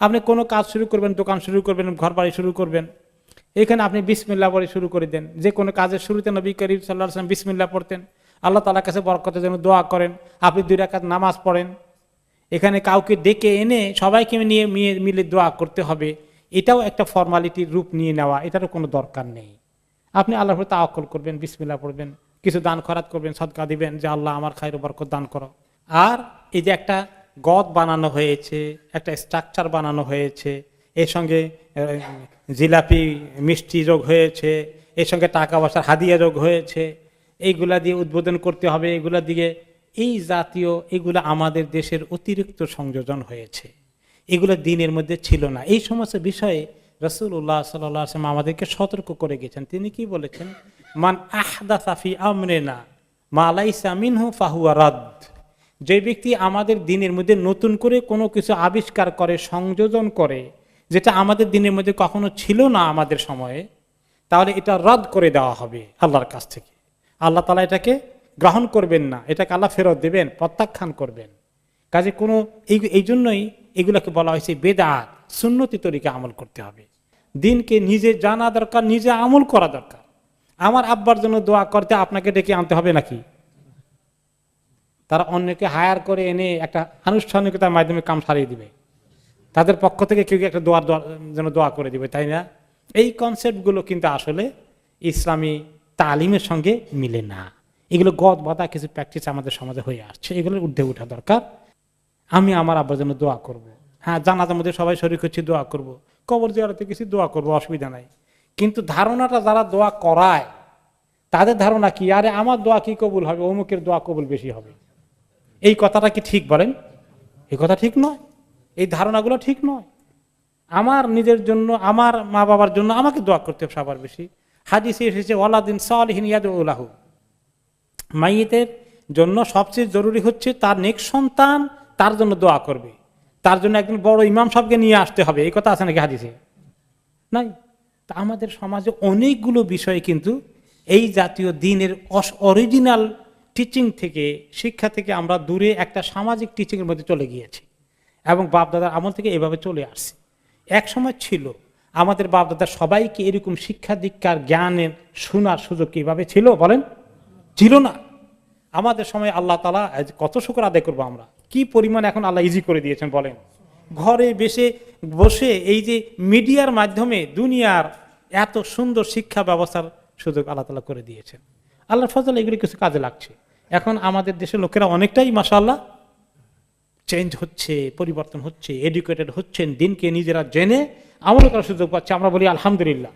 আপনি কোনো কাজ শুরু করবেন, দোকান শুরু করবেন ঘর বাড়ি শুরু করবেন, এখানে আপনি বিসমিল্লা পড়ে শুরু করে দেন। যে কোনো কাজের শুরুতে নবী করিম সাল্লাহ সাল্লাম বিসমিল্লা পড়তেন। আল্লাহ তালার কাছে বরকতের জন্য দোয়া করেন। আপনি দুই রাকাত নামাজ পড়েন। এখানে কাউকে ডেকে এনে সবাইকে নিয়ে মিলে দোয়া করতে হবে। এটাও একটা ফর্মালিটির রূপ নিয়ে নেওয়া। এটারও কোনো দরকার নেই। আপনি আল্লাহর তা অকল করবেন বিসমিল্লা পড়বেন। কিছু দান খরাত করবেন, সদকা দিবেন যে, আল্লাহ আমার খায়ের বরকত দান করো। আর এই যে একটা গদ বানানো হয়েছে, একটা স্ট্রাকচার বানানো হয়েছে, এর সঙ্গে জিলাপি মিষ্টি রোগ হয়েছে, এর সঙ্গে টাকা পয়সার হাদিয়া রোগ হয়েছে, এইগুলা দিয়ে উদ্বোধন করতে হবে, এগুলা দিয়ে এই জাতীয়, এগুলো আমাদের দেশের অতিরিক্ত সংযোজন হয়েছে। এগুলো দিনের মধ্যে ছিল না। এই সমস্ত বিষয়ে রসুল্লাহ সাল্লাম আমাদেরকে সতর্ক করে গেছেন। তিনি কি বলেছেন? মান আহদা সাফি আমরে আমরেনা মালাইসা মিনহু ফাহুয়া রাদ। যে ব্যক্তি আমাদের দিনের মধ্যে নতুন করে কোনো কিছু আবিষ্কার করে, সংযোজন করে, যেটা আমাদের দিনের মধ্যে কখনো ছিল না আমাদের সময়ে, তাহলে এটা রদ করে দেওয়া হবে আল্লাহর কাছ থেকে। আল্লাহ তালা এটাকে গ্রহণ করবেন না, এটাকে আল্লাহ ফেরত দেবেন, প্রত্যাখ্যান করবেন। কাজে কোনো এই এই জন্যই এগুলোকে বলা হয়েছে বেদাত, সুন্নতি তরিকে আমল করতে হবে। দিনকে নিজে জানা দরকার, নিজে আমল করা দরকার। আমার আব্বার জন্য দোয়া করতে আপনাকে ডেকে আনতে হবে নাকি? তারা অন্যকে হায়ার করে এনে একটা আনুষ্ঠানিকতার মাধ্যমে কাম সারিয়ে দিবে। তাদের পক্ষ থেকে কেউ একটা দোয়ার দোয়া, যেন দোয়া করে দিবে, তাই না? এই কনসেপ্টগুলো কিন্তু আসলে ইসলামী তালিমের সঙ্গে মিলে না। এগুলো গদ বাধা কিছু প্র্যাকটিস আমাদের সমাজে হয়ে আসছে। এগুলোর ঊর্ধ্বে ওঠা দরকার। আমি আমার আব্বার জন্য দোয়া করব। হ্যাঁ জানাজার মধ্যে সবাই শরীর হচ্ছে, দোয়া করব। কবর জিয়ারতে কিছু দোয়া করব, অসুবিধা নাই। কিন্তু ধারণাটা যারা দোয়া করায়, তাদের ধারণা কি? আরে আমার দোয়া কি কবুল হবে? অমুকের দোয়া কবুল বেশি হবে। এই কথাটা কি ঠিক বলেন? এই কথা ঠিক নয়। এই ধারণাগুলো ঠিক নয়। আমার নিজের জন্য, আমার মা বাবার জন্য আমাকে দোয়া করতে হবে সবার বেশি। হাদিসে এসেছে, ওয়ালাদিন সালহিন ইয়াদুল্লাহ মাইয়েতের জন্য সবচেয়ে জরুরি হচ্ছে তার নেক্সট সন্তান তার জন্য দোয়া করবে। তার জন্য একজন বড় ইমাম সাহেবকে নিয়ে আসতে হবে। এই কথা আছে নাকি হাদিসে? নাই। তা আমাদের সমাজে অনেকগুলো বিষয় কিন্তু এই জাতীয় দিনের অরিজিনাল টিচিং থেকে, শিক্ষা থেকে আমরা দূরে একটা সামাজিক টিচিংয়ের মধ্যে চলে গিয়েছি। এবং বাপদাদার আমল থেকে এভাবে চলে আসছে। এক সময় ছিল, আমাদের বাপদাদা সবাইকে এরকম শিক্ষা দীক্ষার জ্ঞানের শোনার সুযোগ কীভাবে ছিল বলেন? ছিল না। আমাদের সময় আল্লাহ তালা কত শুকর আদায় করব আমরা। কি পরিমাণ এখন আল্লাহ ইজি করে দিয়েছেন বলেন? ঘরে বেশে বসে এই যে মিডিয়ার মাধ্যমে দুনিয়ার এত সুন্দর শিক্ষা ব্যবস্থার সুযোগ আল্লাহ তালা করে দিয়েছেন। আল্লাহর ফজল এগুলি কিছু কাজে লাগছে। এখন আমাদের দেশের লোকেরা অনেকটাই মাসাল্লাহ চেঞ্জ হচ্ছে, পরিবর্তন হচ্ছে এডুকেটেড হচ্ছেন, দিনকে নিজেরা জেনে আমল করার সুযোগ পাচ্ছে, আমরা বলি আলহামদুলিল্লাহ।